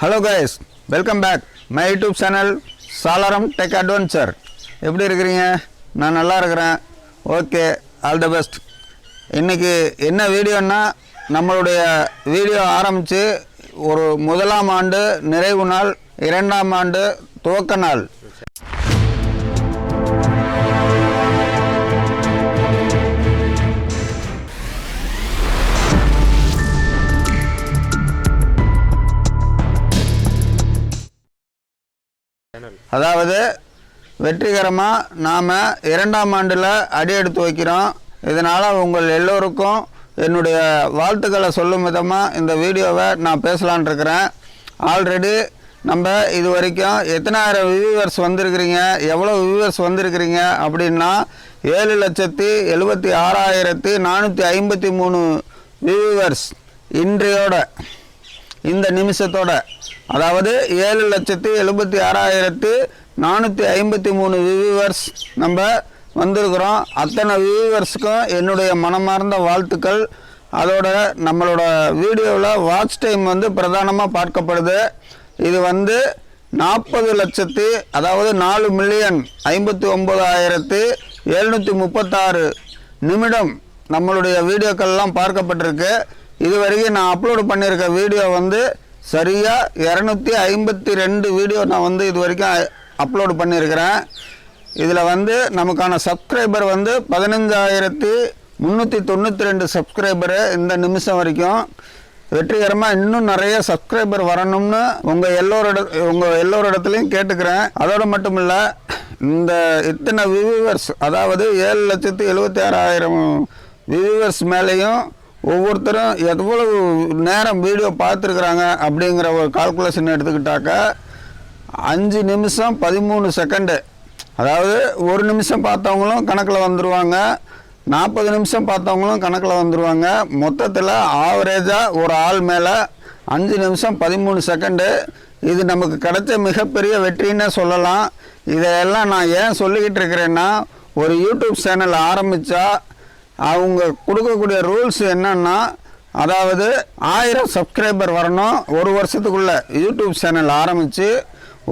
Hello guys welcome back my YouTube channel Salaram tech adventure எப்படி இருக்கிறீங்க? நான் நல்லா இருக்கிறேன். ஓகே ஆல் த பெஸ்ட் இன்றைக்கி என்ன வீடியோன்னா நம்மளுடைய வீடியோ ஆரம்பித்து ஒரு முதலாம் ஆண்டு நிறைவு நாள் இரண்டாம் ஆண்டு துவக்க நாள். அதாவது வெற்றிகரமாக நாம் இரண்டாம் ஆண்டில் அடி எடுத்து வைக்கிறோம். இதனால் உங்கள் எல்லோருக்கும் என்னுடைய வாழ்த்துக்களை சொல்லும் விதமாக இந்த வீடியோவை நான் பேசலான் இருக்கிறேன். ஆல்ரெடி நம்ம இது வரைக்கும் எத்தனாயிரம் வியூவர்ஸ் வந்திருக்கிறீங்க எவ்வளோ வியூவர்ஸ் வந்திருக்கிறீங்க அப்படின்னா ஏழு லட்சத்தி எழுபத்தி ஆறாயிரத்தி நானூற்றி ஐம்பத்தி மூணு வியூவர்ஸ் இன்றையோட இந்த நிமிஷத்தோட அதாவது ஏழு லட்சத்தி எழுபத்தி ஆறாயிரத்து நானூற்றி ஐம்பத்தி மூணு வியூவர்ஸ் நம்ம வந்திருக்கிறோம். அத்தனை வியூவர்ஸுக்கும் என்னுடைய மனமார்ந்த வாழ்த்துக்கள். அதோட நம்மளோட வீடியோவில் வாட்ச் டைம் வந்து பிரதானமாக பார்க்கப்படுது. இது வந்து நாற்பது லட்சத்தி அதாவது நாலு மில்லியன் ஐம்பத்தி ஒம்பதாயிரத்து எழுநூற்றி முப்பத்தாறு நிமிடம் நம்மளுடைய வீடியோக்கள்லாம் பார்க்கப்பட்டிருக்கு. இது வரைக்கும் நான் அப்லோடு பண்ணியிருக்க வீடியோ வந்து சரியாக இரநூத்தி ஐம்பத்தி ரெண்டு வீடியோ நான் வந்து இது வரைக்கும் அப்லோடு பண்ணியிருக்கிறேன். இதில் வந்து நமக்கான சப்ஸ்கிரைபர் வந்து பதினஞ்சாயிரத்தி முந்நூற்றி தொண்ணூற்றி ரெண்டு சப்ஸ்கிரைபரு இந்த நிமிஷம் வரைக்கும். வெற்றிகரமாக இன்னும் நிறைய சப்ஸ்கிரைபர் வரணும்னு உங்கள் எல்லோரோட உங்கள் எல்லோரிடத்துலையும் கேட்டுக்கிறேன். அதோடு மட்டும் இல்லை இந்த இத்தனை வியூவர்ஸ் அதாவது ஏழு லட்சத்து எழுபத்தி ஆறாயிரம் வியூவர்ஸ் மேலேயும் ஒவ்வொருத்தரும் எவ்வளவு நேரம் வீடியோ பார்த்துருக்குறாங்க அப்படிங்கிற ஒரு கால்குலேஷன் எடுத்துக்கிட்டாக்கா அஞ்சு நிமிஷம் பதிமூணு செகண்டு. அதாவது ஒரு நிமிஷம் பார்த்தவங்களும் கணக்கில் வந்துடுவாங்க நாற்பது நிமிஷம் பார்த்தவங்களும் கணக்கில் வந்துடுவாங்க மொத்தத்தில் ஆவரேஜாக ஒரு ஆள் மேலே அஞ்சு நிமிஷம் பதிமூணு செகண்டு. இது நமக்கு கிடைச்ச மிகப்பெரிய வெற்றின்னு சொல்லலாம். இதையெல்லாம் நான் ஏன் சொல்லிக்கிட்டு இருக்கிறேன்னா ஒரு யூடியூப் சேனல் ஆரம்பித்தா அவங்க கொடுக்கக்கூடிய ரூல்ஸ் என்னன்னா அதாவது ஆயிரம் சப்ஸ்கிரைபர் வரணும். ஒரு வருஷத்துக்குள்ள யூடியூப் சேனல் ஆரம்பித்து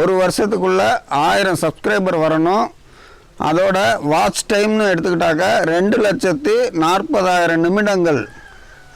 ஒரு வருஷத்துக்குள்ள ஆயிரம் சப்ஸ்கிரைபர் வரணும். அதோட வாட்ச் டைம்னு எடுத்துக்கிட்டாக்க ரெண்டு லட்சத்தி நாற்பதாயிரம் நிமிடங்கள்.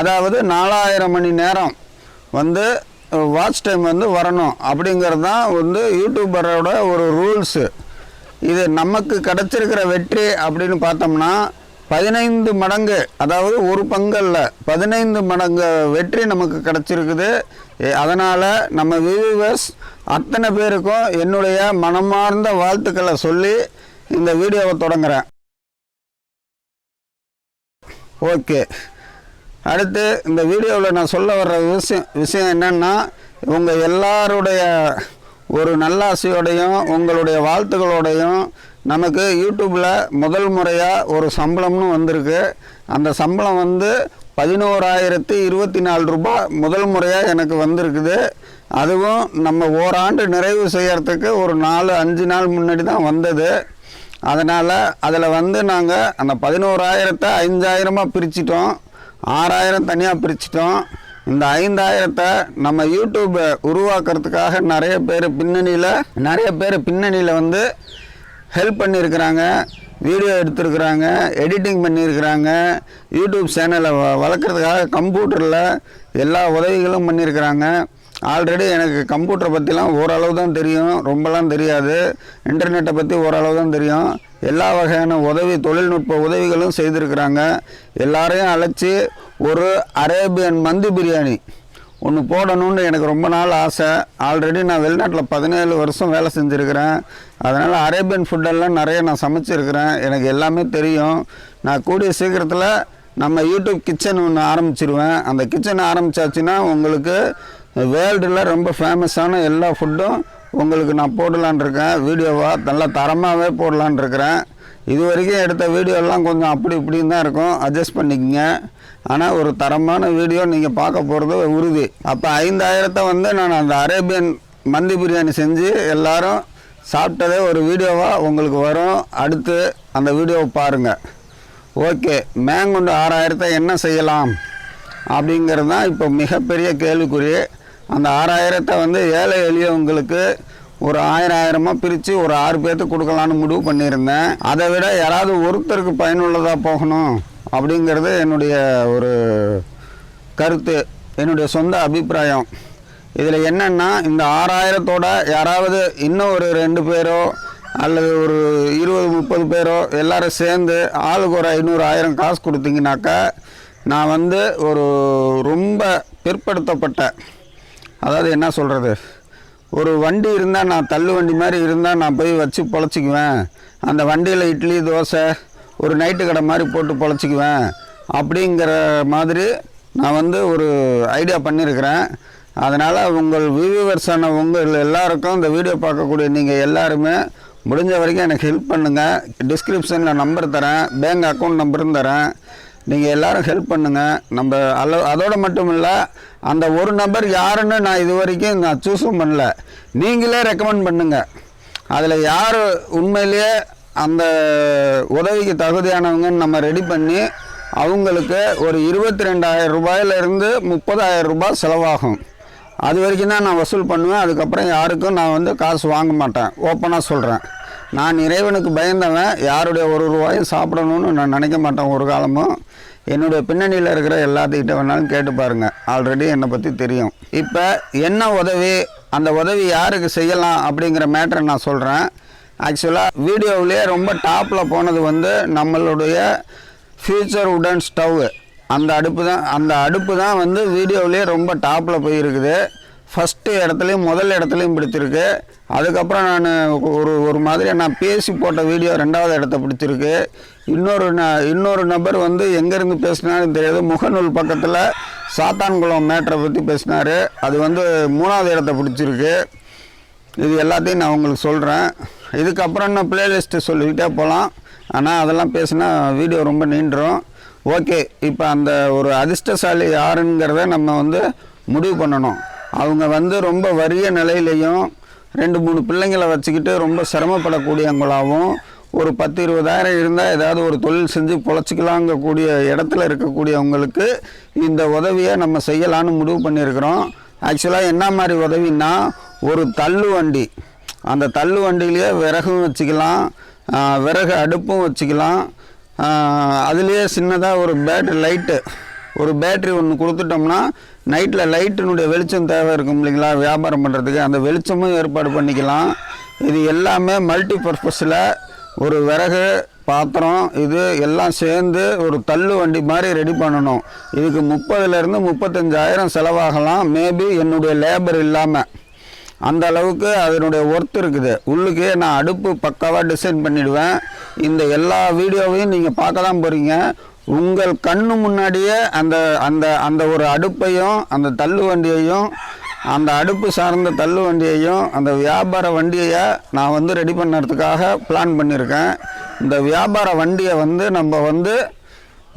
அதாவது நாலாயிரம் மணி நேரம் வந்து வாட்ச் டைம் வந்து வரணும். அப்படிங்கிறது தான் வந்து யூடியூபரோட ஒரு ரூல்ஸு இது நமக்கு கிடச்சிருக்கிற வெற்றி அப்படின்னு பார்த்தோம்னா பதினைந்து மடங்கு அதாவது ஒரு பங்கல்ல பதினைந்து மடங்கு வெற்றி நமக்கு கிடைச்சிருக்குது. அதனால் நம்ம வியூவர்ஸ் அத்தனை பேருக்கும் என்னுடைய மனமார்ந்த வாழ்த்துக்களை சொல்லி இந்த வீடியோவை தொடங்குகிறேன் ஓகே. அடுத்து இந்த வீடியோவில் நான் சொல்ல வர்ற விஷயம் விஷயம் என்னென்னா உங்கள் எல்லாருடைய ஒரு நல்லாசையோடையும் உங்களுடைய வாழ்த்துக்களோடையும் நமக்கு யூடியூப்பில் முதல் முறையாக ஒரு சம்பளம்னு வந்திருக்கு. அந்த சம்பளம் வந்து பதினோராயிரத்து இருபத்தி நாலு ரூபாய் முதல் முறையாக எனக்கு வந்திருக்குது. அதுவும் நம்ம ஓராண்டு நிறைவு செய்கிறதுக்கு ஒரு நாலு அஞ்சு நாள் முன்னாடி தான் வந்தது. அதனால் அதில் வந்து நாங்கள் அந்த பதினோராயிரத்தை ஐந்தாயிரமாக பிரிச்சிட்டோம். ஆறாயிரம் தனியாக பிரிச்சிட்டோம். இந்த ஐந்தாயிரத்தை நம்ம யூடியூப்பை உருவாக்குறதுக்காக நிறைய பேர் பின்னணியில் நிறைய பேர் பின்னணியில் வந்து ஹெல்ப் பண்ணியிருக்கிறாங்க வீடியோ எடுத்திருக்கிறாங்க எடிட்டிங் பண்ணியிருக்கிறாங்க யூடியூப் சேனலை வ வளர்க்குறதுக்காக கம்ப்யூட்டரில் எல்லா உதவிகளும் பண்ணியிருக்கிறாங்க ஆல்ரெடி எனக்கு கம்ப்யூட்டரை பற்றிலாம் ஓரளவு தான் தெரியும் ரொம்பலாம் தெரியாது. இன்டர்நெட்டை பற்றி ஓரளவு தான் தெரியும். எல்லா வகையான உதவி தொழில்நுட்ப உதவிகளும் செய்திருக்கிறாங்க. எல்லாரையும் அழைச்சி ஒரு அரேபியன் மந்தி பிரியாணி. ஒன்று போடணும்னு எனக்கு ரொம்ப நாள் ஆசை. ஆல்ரெடி நான் வெளிநாட்டில் பதினேழு வருஷம் வேலை செஞ்சுருக்கிறேன். அதனால் அரேபியன் ஃபுட்டெல்லாம் நிறைய நான் சமைச்சிருக்கிறேன். எனக்கு எல்லாமே தெரியும். நான் கூடிய சீக்கிரத்தில் நம்ம யூடியூப் கிச்சன் ஒன்று ஆரம்பிச்சிருவேன். அந்த கிச்சன் ஆரம்பித்தாச்சுன்னா உங்களுக்கு வேர்ல்டில் ரொம்ப ஃபேமஸான எல்லா ஃபுட்டும் உங்களுக்கு நான் போடலான் இருக்கேன். வீடியோவாக நல்லா தரமாகவே போடலான் இருக்கிறேன். இது வரைக்கும் எடுத்த வீடியோலாம் கொஞ்சம் அப்படி இப்படின்னு தான் இருக்கும். அட்ஜஸ்ட் பண்ணிக்கங்க. ஆனால் ஒரு தரமான வீடியோ நீங்கள் பார்க்க போகிறது உறுதி. அப்போ ஐந்தாயிரத்தை வந்து நான் அந்த அரேபியன் மந்தி பிரியாணி செஞ்சு எல்லாரும் சாப்பிட்டதே ஒரு வீடியோவாக உங்களுக்கு வரும். அடுத்து அந்த வீடியோவை பாருங்கள் ஓகே மேங்கொண்டு ஆறாயிரத்தை என்ன செய்யலாம் அப்படிங்கிறது தான் இப்போ மிகப்பெரிய கேள்விக்குறி. அந்த ஆறாயிரத்தை வந்து ஏழை எளியவங்களுக்கு ஒரு ஆயிரம் ஆயிரமாக பிரித்து ஒரு ஆறு பேர்த்துக்கு கொடுக்கலான்னு முடிவு பண்ணியிருந்தேன். அதை விட யாராவது ஒருத்தருக்கு பயனுள்ளதாக போகணும் அப்படிங்கிறது என்னுடைய ஒரு கருத்து என்னுடைய சொந்த அபிப்பிராயம். இதில் என்னென்னா இந்த ஆறாயிரத்தோட யாராவது இன்னும் ஒரு ரெண்டு பேரோ அல்லது ஒரு இருபது முப்பது பேரோ எல்லாரும் சேர்ந்து ஆளுக்கு ஒரு ஐநூறு ஆயிரம் காசு கொடுத்தீங்கனாக்கா நான் வந்து ஒரு ரொம்ப பிற்படுத்தப்பட்ட அதாவது என்ன சொல்கிறது ஒரு வண்டி இருந்தால் நான் தள்ளு வண்டி மாதிரி இருந்தால் நான் போய் வச்சு பொழைச்சிக்குவேன். அந்த வண்டியில் இட்லி தோசை ஒரு நைட்டு கடை மாதிரி போட்டு பொழைச்சிக்குவேன். அப்படிங்கிற மாதிரி நான் வந்து ஒரு ஐடியா பண்ணியிருக்கிறேன் அதனால் உங்கள் வியூவர்ஸான உங்கள் எல்லாருக்கும் இந்த வீடியோ பார்க்கக்கூடிய நீங்கள் எல்லாருமே முடிஞ்ச வரைக்கும் எனக்கு ஹெல்ப் பண்ணுங்கள் டிஸ்கிரிப்ஷனில் நம்பர் தரேன். பேங்க் அக்கௌண்ட் நம்பரும் தரேன். நீங்கள் எல்லாரும் ஹெல்ப் பண்ணுங்கள் நம்ம அல்ல அதோடு மட்டும் இல்லை அந்த ஒரு நபர் யாருன்னு நான் இது வரைக்கும் நான் சூஸும் பண்ணல. நீங்களே ரெக்கமெண்ட் பண்ணுங்கள் அதில் யார் உண்மையிலேயே அந்த உதவிக்கு தகுதியானவங்கன்னு நம்ம ரெடி பண்ணி அவங்களுக்கு ஒரு இருபத்தி ரெண்டாயிரம் ரூபாயிலிருந்து முப்பதாயிரம் ரூபாய் செலவாகும். அது வரைக்கும் தான் நான் வசூல் பண்ணுவேன். அதுக்கப்புறம் யாருக்கும் நான் வந்து காசு வாங்க மாட்டேன். ஓப்பனாக சொல்கிறேன் நான் இறைவனுக்கு பயந்தவன். யாருடைய ஒரு ரூபாயும் சாப்பிடணும்னு நான் நினைக்க மாட்டேன் ஒரு காலமும். என்னுடைய பின்னணியில் இருக்கிற எல்லாத்துக்கிட்ட வேணாலும் கேட்டு பாருங்கள் ஆல்ரெடி என்னை பற்றி தெரியும். இப்போ என்ன உதவி அந்த உதவி யாருக்கு செய்யலாம் அப்படிங்கிற மேட்டரை நான் சொல்கிறேன் ஆக்சுவலாக வீடியோவிலே ரொம்ப டாப்பில் போனது வந்து நம்மளுடைய ஃபியூச்சர் உடன் ஸ்டவ் அந்த அடுப்பு தான் அந்த அடுப்பு தான் வந்து வீடியோவிலே ரொம்ப டாப்பில் போயிருக்குது. ஃபஸ்ட்டு இடத்துலையும் முதல் இடத்துலையும் பிடிச்சிருக்கு. அதுக்கப்புறம் நான் ஒரு ஒரு மாதிரி நான் பேசி போட்ட வீடியோ ரெண்டாவது இடத்த பிடிச்சிருக்கு. இன்னொரு ந இன்னொரு நபர் வந்து எங்கேருந்து பேசினாருன்னு தெரியாது. முகநூல் பக்கத்தில் சாத்தான்குளம் மேட்டரை பற்றி பேசினார். அது வந்து மூணாவது இடத்த பிடிச்சிருக்கு. இது எல்லாத்தையும் நான் உங்களுக்கு சொல்கிறேன் இதுக்கப்புறம் நான் பிளேலிஸ்ட்டு சொல்லிக்கிட்டே போகலாம் ஆனால் அதெல்லாம் பேசினா வீடியோ ரொம்ப நீண்டுரும். ஓகே இப்போ அந்த ஒரு அதிர்ஷ்டசாலி யாருங்கிறத நம்ம வந்து முடிவு பண்ணணும். அவங்க வந்து ரொம்ப வறிய நிலையிலையும் ரெண்டு மூணு பிள்ளைங்களை வச்சுக்கிட்டு ரொம்ப சிரமப்படக்கூடியவங்களாகவும் ஒரு பத்து இருபதாயிரம் இருந்தால் ஏதாவது ஒரு தொழில் செஞ்சு பொழைச்சிக்கலாங்கக்கூடிய இடத்துல இருக்கக்கூடியவங்களுக்கு இந்த உதவியை நம்ம செய்யலான்னு முடிவு பண்ணியிருக்கிறோம். ஆக்சுவலாக என்ன மாதிரி உதவின்னா ஒரு தள்ளு வண்டி. அந்த தள்ளு வண்டியிலேயே விறகும் வச்சுக்கலாம் விறகு அடுப்பும் வச்சுக்கலாம். அதுலேயே சின்னதாக ஒரு பேட் லைட்டு ஒரு பேட்டரி ஒன்று கொடுத்துட்டோம்னா நைட்டில் லைட்டினுடைய வெளிச்சம் தேவை இருக்கும் இல்லைங்களா? வியாபாரம் பண்ணுறதுக்கு அந்த வெளிச்சமும் ஏற்பாடு பண்ணிக்கலாம். இது எல்லாமே மல்டி பர்பஸில் ஒரு விறகு பாத்திரம் இது எல்லாம் சேர்ந்து ஒரு தள்ளு வண்டி மாதிரி ரெடி பண்ணணும். இதுக்கு முப்பதுலேருந்து முப்பத்தஞ்சாயிரம் செலவாகலாம். மேபி என்னுடைய லேபர் இல்லாமல் அந்த அளவுக்கு அதனுடைய ஒர்த் இருக்குது. உள்ளுக்கே நான் அடுப்பு பக்காவாக டிசைன் பண்ணிவிடுவேன் இந்த எல்லா வீடியோவையும் நீங்கள் பார்க்க தான் போகிறீங்க உங்கள் கண்ணு முன்னாடியே அந்த அந்த அந்த ஒரு அடுப்பையும் அந்த தள்ளு வண்டியையும் அந்த அடுப்பு சார்ந்த தள்ளு வண்டியையும் அந்த வியாபார வண்டியை நான் வந்து ரெடி பண்ணுறதுக்காக பிளான் பண்ணியிருக்கேன் இந்த வியாபார வண்டியை வந்து நம்ம வந்து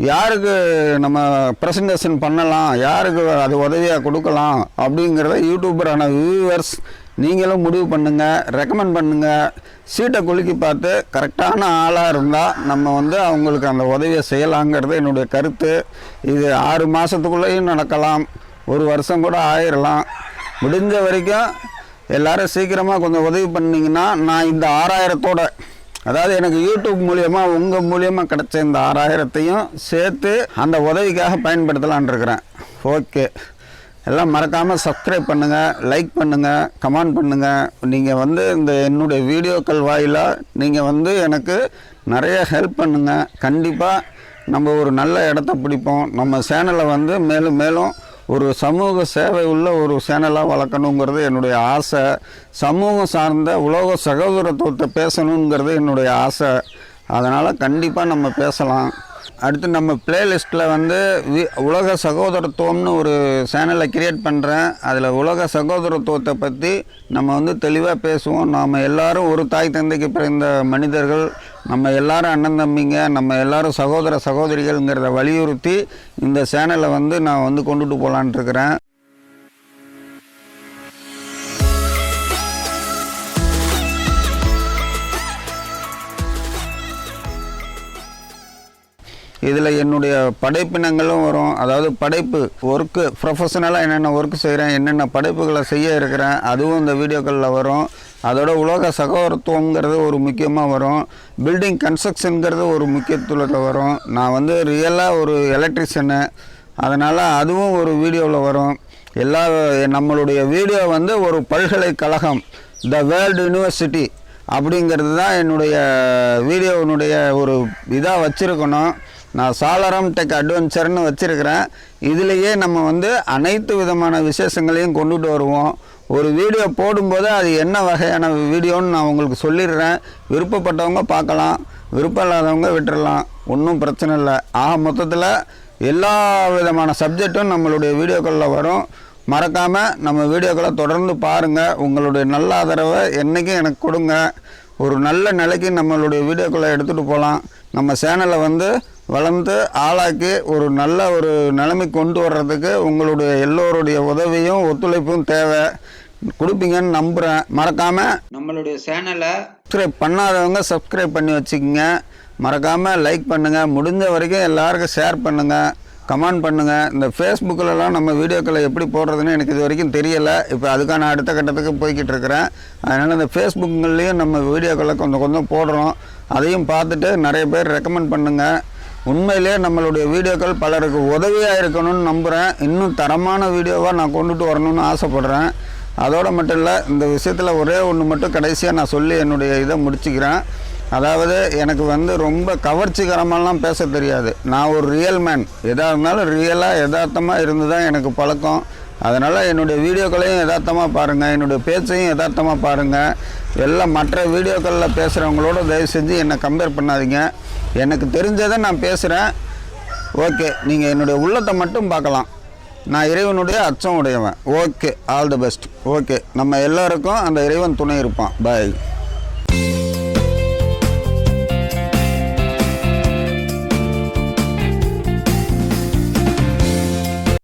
யாருக்கு நம்ம ப்ரெசன்டேஷன் பண்ணலாம் யாருக்கு அது உதவியாக கொடுக்கலாம் அப்படிங்கிறத யூடியூபரான வியூவர்ஸ் நீங்களும் முடிவு பண்ணுங்கள் ரெக்கமெண்ட் பண்ணுங்கள் சீட்டை குலுக்கி பார்த்து கரெக்டான ஆளாக இருந்தால் நம்ம வந்து அவங்களுக்கு அந்த உதவியை செய்யலாங்கிறது என்னுடைய கருத்து. இது ஆறு மாதத்துக்குள்ளேயும் நடக்கலாம். ஒரு வருஷம் கூட ஆயிரலாம். முடிஞ்ச வரைக்கும் எல்லாரும் சீக்கிரமாக கொஞ்சம் உதவி பண்ணிங்கன்னா நான் இந்த ஆறாயிரத்தோட அதாவது எனக்கு யூடியூப் மூலியமாக உங்கள் மூலியமாக கிடைச்ச இந்த ஆறாயிரத்தையும் சேர்த்து அந்த உதவிக்காக பயன்படுத்தலான் இருக்கிறேன். ஓகே. எல்லாம் மறக்காமல் சப்ஸ்கிரைப் பண்ணுங்கள் லைக் பண்ணுங்கள் கமெண்ட் பண்ணுங்கள் நீங்கள் வந்து இந்த என்னுடைய வீடியோக்கள் வாயிலாக நீங்கள் வந்து எனக்கு நிறைய ஹெல்ப் பண்ணுங்கள் கண்டிப்பாக நம்ம ஒரு நல்ல இடத்த பிடிப்போம். நம்ம சேனலை வந்து மேலும் மேலும் ஒரு சமூக சேவை உள்ள ஒரு சேனலாக வளர்க்கணுங்கிறது என்னுடைய ஆசை. சமூகம் சார்ந்த உலக சகோதரத்துவத்தை பேசணுங்கிறது என்னுடைய ஆசை. அதனால் கண்டிப்பாக நம்ம பேசலாம். அடுத்து நம்ம பிளேலிஸ்ட்டில் வந்து வி உலக சகோதரத்துவம்னு ஒரு சேனலை கிரியேட் பண்ணுறேன் அதில் உலக சகோதரத்துவத்தை பற்றி நம்ம வந்து தெளிவாக பேசுவோம். நாம் எல்லாரும் ஒரு தாய் தந்தைக்கு பிறந்த மனிதர்கள் நம்ம எல்லாரும் அண்ணன் தம்பிங்க நம்ம எல்லாரும் சகோதர சகோதரிகள்ங்கிறத வலியுறுத்தி இந்த சேனலை வந்து நான் வந்து கொண்டுட்டு போகலான்ட்டு இதில் என்னுடைய படைப்பினங்களும் வரும். அதாவது படைப்பு ஒர்க்கு ப்ரொஃபஷனலாக என்னென்ன ஒர்க் செய்கிறேன் என்னென்ன படைப்புகளை செய்ய இருக்கிறேன் அதுவும் இந்த வீடியோக்களில் வரும். அதோட உலக சகோதரத்துவங்கிறது ஒரு முக்கியமாக வரும். பில்டிங் கன்ஸ்ட்ரக்ஷனுங்கிறது ஒரு முக்கியத்துவத்தில் வரும். நான் வந்து ரியலாக ஒரு எலக்ட்ரிஷியனு அதனால் அதுவும் ஒரு வீடியோவில் வரும். எல்லா நம்மளுடைய வீடியோ வந்து ஒரு பல்கலைக்கழகம் த வேர்ல்டு யூனிவர்சிட்டி அப்படிங்கிறது தான் என்னுடைய வீடியோவினுடைய ஒரு இதாக வச்சுருக்கணும். நான் சாலரம் டெக் அட்வென்ச்சர்னு வச்சுருக்கிறேன். இதுலேயே நம்ம வந்து அனைத்து விதமான விசேஷங்களையும் கொண்டுட்டு வருவோம். ஒரு வீடியோ போடும்போது அது என்ன வகையான வீடியோன்னு நான் உங்களுக்கு சொல்லிடுறேன். விருப்பப்பட்டவங்க பார்க்கலாம். விருப்பம் இல்லாதவங்க விட்டுறலாம். ஒன்றும் பிரச்சனை இல்லை. ஆக மொத்தத்தில் எல்லா விதமான சப்ஜெக்டும் நம்மளுடைய வீடியோக்களில் வரும். மறக்காமல் நம்ம வீடியோக்களை தொடர்ந்து பாருங்கள் உங்களுடைய நல்ல ஆதரவை என்றைக்கும் எனக்கு கொடுங்க. ஒரு நல்ல நிலைக்கு நம்மளுடைய வீடியோக்களை எடுத்துகிட்டு போகலாம். நம்ம சேனலை வந்து வளர்ந்து ஆளாக்கி ஒரு நல்ல ஒரு நிலைமை கொண்டு வர்றதுக்கு உங்களுடைய எல்லோருடைய உதவியும் ஒத்துழைப்பும் தேவை. கொடுப்பீங்கன்னு நம்புகிறேன் மறக்காமல் நம்மளுடைய சேனலை சப்ஸ்கிரைப் பண்ணாதவங்க சப்ஸ்கிரைப் பண்ணி வச்சுக்கோங்க. மறக்காமல் லைக் பண்ணுங்கள் முடிஞ்ச வரைக்கும் எல்லாருக்கும் ஷேர் பண்ணுங்கள் கமெண்ட் பண்ணுங்கள் இந்த ஃபேஸ்புக்கிலலாம் நம்ம வீடியோக்களை எப்படி போடுறதுன்னு எனக்கு இது வரைக்கும் தெரியலை. இப்போ அதுக்கான அடுத்த கட்டத்துக்கு போய்கிட்டு இருக்கிறேன். அதனால் இந்த ஃபேஸ்புக்குங்கள்லேயும் நம்ம வீடியோக்களை கொஞ்சம் கொஞ்சம் போடுறோம். அதையும் பார்த்துட்டு நிறைய பேர் ரெக்கமெண்ட் பண்ணுங்கள் உண்மையிலே நம்மளுடைய வீடியோக்கள் பலருக்கு உதவியாக இருக்கணும்னு நம்புகிறேன் இன்னும் தரமான வீடியோவாக நான் கொண்டுட்டு வரணும்னு ஆசைப்பட்றேன். அதோடு மட்டும் இல்லை இந்த விஷயத்தில் ஒரே ஒன்று மட்டும் கடைசியாக நான் சொல்லி என்னுடைய இதை முடிச்சுக்கிறேன். அதாவது எனக்கு வந்து ரொம்ப கவர்ச்சிகரமாலாம் பேச தெரியாது. நான் ஒரு ரியல் மேன் எதாக இருந்தாலும் ரியலாக யதார்த்தமாக இருந்து தான் எனக்கு பழக்கம். அதனால் என்னுடைய வீடியோக்களையும் யதார்த்தமாக பாருங்கள் என்னுடைய பேச்சையும் யதார்த்தமாக பாருங்கள் எல்லாம் மற்ற வீடியோக்களில் பேசுகிறவங்களோட தயவு செஞ்சு என்னை கம்பேர் பண்ணாதீங்க. எனக்கு தெரிஞ்சதை நான் பேசுகிறேன் ஓகே நீங்கள் என்னுடைய உள்ளத்தை மட்டும் பார்க்கலாம். நான் இறைவனுடைய அச்சம் உடையவன் okay all the best. Okay நம்ம எல்லோருக்கும் அந்த இறைவன் துணை இருப்பான். பாய்.